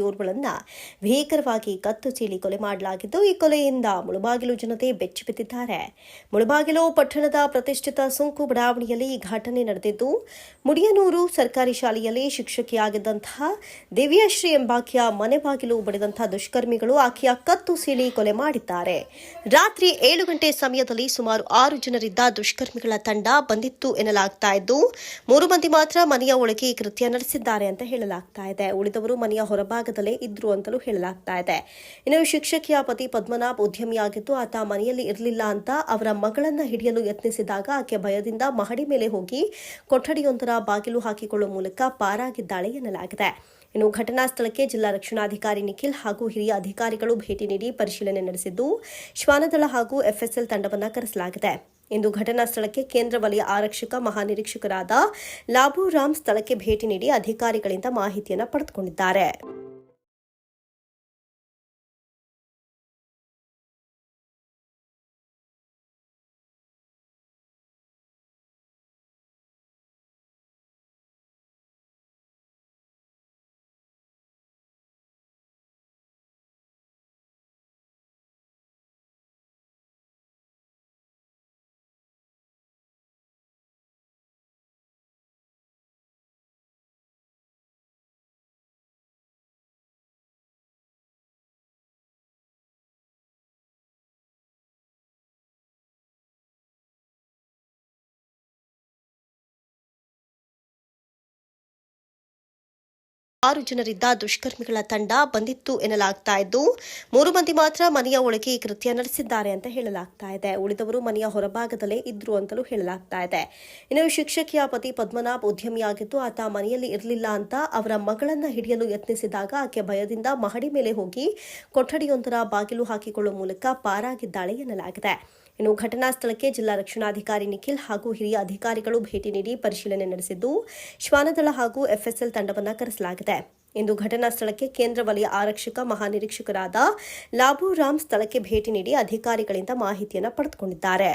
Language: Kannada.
ಯೋರ್ಗಳನ್ನ ಭೀಕರವಾಗಿ ಕತ್ತು ಚೀಲಿ ಕೊಲೆ ಮಾಡಲಾಗಿದ್ದು, ಈ ಕೊಲೆಯಿಂದ ಮುಳುಬಾಗಿಲು ಜನತೆ ಬೆಚ್ಚಿಬಿದ್ದಿದ್ದಾರೆ ಮುಳುಬಾಗಿಲು ಪಟ್ಟಣದ ಪ್ರತಿಷ್ಠಿತ ಸುಂಕು ಬಡಾವಣೆಯಲ್ಲಿ ಈ ಘಟನೆ ನಡೆದಿದ್ದು, ಮುಡಿಯನೂರು ಸರ್ಕಾರಿ ಶಾಲೆಯಲ್ಲಿ ಶಿಕ್ಷಕಿಯಾಗಿದ್ದಂತಹ ದಿವ್ಯಶ್ರೀ ಎಂಬಾಕೆಯ ಮನೆ ಬಾಗಿಲು ಬಡಿದಂತಹ ದುಷ್ಕರ್ಮಿಗಳು ಆಕೆಯ ಕತ್ತು ಸೀಳಿ ಕೊಲೆ ಮಾಡಿದ್ದಾರೆ. ರಾತ್ರಿ ಏಳು ಗಂಟೆ ಸಮಯದಲ್ಲಿ ಸುಮಾರು ಆರು ಜನರಿದ್ದ ದುಷ್ಕರ್ಮಿಗಳ ತಂಡ ಬಂದಿತ್ತು ಎನ್ನಲಾಗ್ತಾ ಇದ್ದು, ಮೂರು ಮಂದಿ ಮಾತ್ರ ಮನೆಯ ಒಳಗೆ ಈ ಕೃತ್ಯ ನಡೆಸಿದ್ದಾರೆ ಅಂತ ಹೇಳಲಾಗ್ತಾ ಇದೆ. ಉಳಿದವರು ಮನೆಯ ಹೊರಭಾಗದಲ್ಲೇ ಇದ್ರು ಅಂತಲೂ ಹೇಳಲಾಗ್ತಾ ಇದೆ. ಇನ್ನು ಶಿಕ್ಷಕಿಯ ಪತಿ ಪದ್ಮನಾಭ್ ಉದ್ಯಮಿಯಾಗಿದ್ದು, ಆತ ಮನೆಯಲ್ಲಿ ಇರಲಿಲ್ಲ ಅಂತ ಅವರ ಮಗಳನ್ನ ಹಿಡಿಯಲು ಯತ್ನಿಸಿದಾಗ ಆಕೆ ಭಯದಿಂದ ಮಹಡಿ ಮೇಲೆ ಹೋಗಿ ಕೊಠಡಿಯೊಂದರ ಬಾಗಿಲು ಹಾಕಿಕೊಳ್ಳುವ ಮೂಲಕ ಪಾರಾಗಿದ್ದಾಳೆ ಎನ್ನಲಾಗಿದೆ. ಇನ್ನು ಘಟನಾ ಸ್ಥಳಕ್ಕೆ ಜಿಲ್ಲಾ ರಕ್ಷಣಾಧಿಕಾರಿ ನಿಖಿಲ್ ಹಾಗೂ ಹಿರಿಯ ಅಧಿಕಾರಿಗಳು ಭೇಟಿ ನೀಡಿ ಪರಿಶೀಲನೆ ನಡೆಸಿದ್ದು, ಶ್ವಾನದಳ ಹಾಗೂ ಎಫ್ಎಸ್ಎಲ್ ತಂಡವನ್ನು ಕರೆಸಲಾಗಿದೆ. ಇಂದು ಘಟನಾ ಸ್ಥಳಕ್ಕೆ ಕೇಂದ್ರ ವಲಯ ಆರಕ್ಷಕ ಮಹಾನಿರೀಕ್ಷಕರಾದ ಲಾಬುರಾಮ್ ಸ್ಥಳಕ್ಕೆ ಭೇಟಿ ನೀಡಿ ಅಧಿಕಾರಿಗಳಿಂದ ಮಾಹಿತಿಯನ್ನು ಪಡೆದುಕೊಂಡಿದ್ದಾರೆ. ಆರು ಜನರಿದ್ದ ದುಷ್ಕರ್ಮಿಗಳ ತಂಡ ಬಂದಿತ್ತು ಎನ್ನಲಾಗ್ತಾ ಇದ್ದು, ಮೂರು ಮಂದಿ ಮಾತ್ರ ಮನೆಯ ಒಳಗೆ ಈ ಕೃತ್ಯ ನಡೆಸಿದ್ದಾರೆ ಅಂತ ಹೇಳಲಾಗ್ತಾ ಇದೆ. ಉಳಿದವರು ಮನೆಯ ಹೊರಭಾಗದಲ್ಲೇ ಇದ್ರು ಅಂತಲೂ ಹೇಳಲಾಗ್ತಾ ಇದೆ. ಇನ್ನು ಶಿಕ್ಷಕಿಯ ಪತಿ ಪದ್ಮನಾಭ್ ಉದ್ಯಮಿಯಾಗಿದ್ದು, ಆತ ಮನೆಯಲ್ಲಿ ಇರಲಿಲ್ಲ ಅಂತ ಅವರ ಮಗಳನ್ನ ಹಿಡಿಯಲು ಯತ್ನಿಸಿದಾಗ ಆಕೆ ಭಯದಿಂದ ಮಹಡಿ ಮೇಲೆ ಹೋಗಿ ಕೊಠಡಿಯೊಂದರ ಬಾಗಿಲು ಹಾಕಿಕೊಳ್ಳುವ ಮೂಲಕ ಪಾರಾಗಿದ್ದಾಳೆ ಎನ್ನಲಾಗಿದೆ. ಇನ್ನು ಘಟನಾ ಸ್ಥಳಕ್ಕೆ ಜಿಲ್ಲಾ ರಕ್ಷಣಾಧಿಕಾರಿ ನಿಖಿಲ್ ಹಾಗೂ ಹಿರಿಯ ಅಧಿಕಾರಿಗಳು ಭೇಟಿ ನೀಡಿ ಪರಿಶೀಲನೆ ನಡೆಸಿದ್ದು, ಶ್ವಾನದಳ ಹಾಗೂ ಎಫ್ಎಸ್ಎಲ್ ತಂಡವನ್ನು ಕರೆಸಲಾಗಿದೆ. ಇಂದು ಘಟನಾ ಸ್ಥಳಕ್ಕೆ ಕೇಂದ್ರ ವಲಯ ಆರಕ್ಷಕ ಮಹಾನಿರೀಕ್ಷಕರಾದ ಲಾಬುರಾಮ್ ಸ್ಥಳಕ್ಕೆ ಭೇಟಿ ನೀಡಿ ಅಧಿಕಾರಿಗಳಿಂದ ಮಾಹಿತಿಯನ್ನು ಪಡೆದುಕೊಂಡಿದ್ದಾರೆ.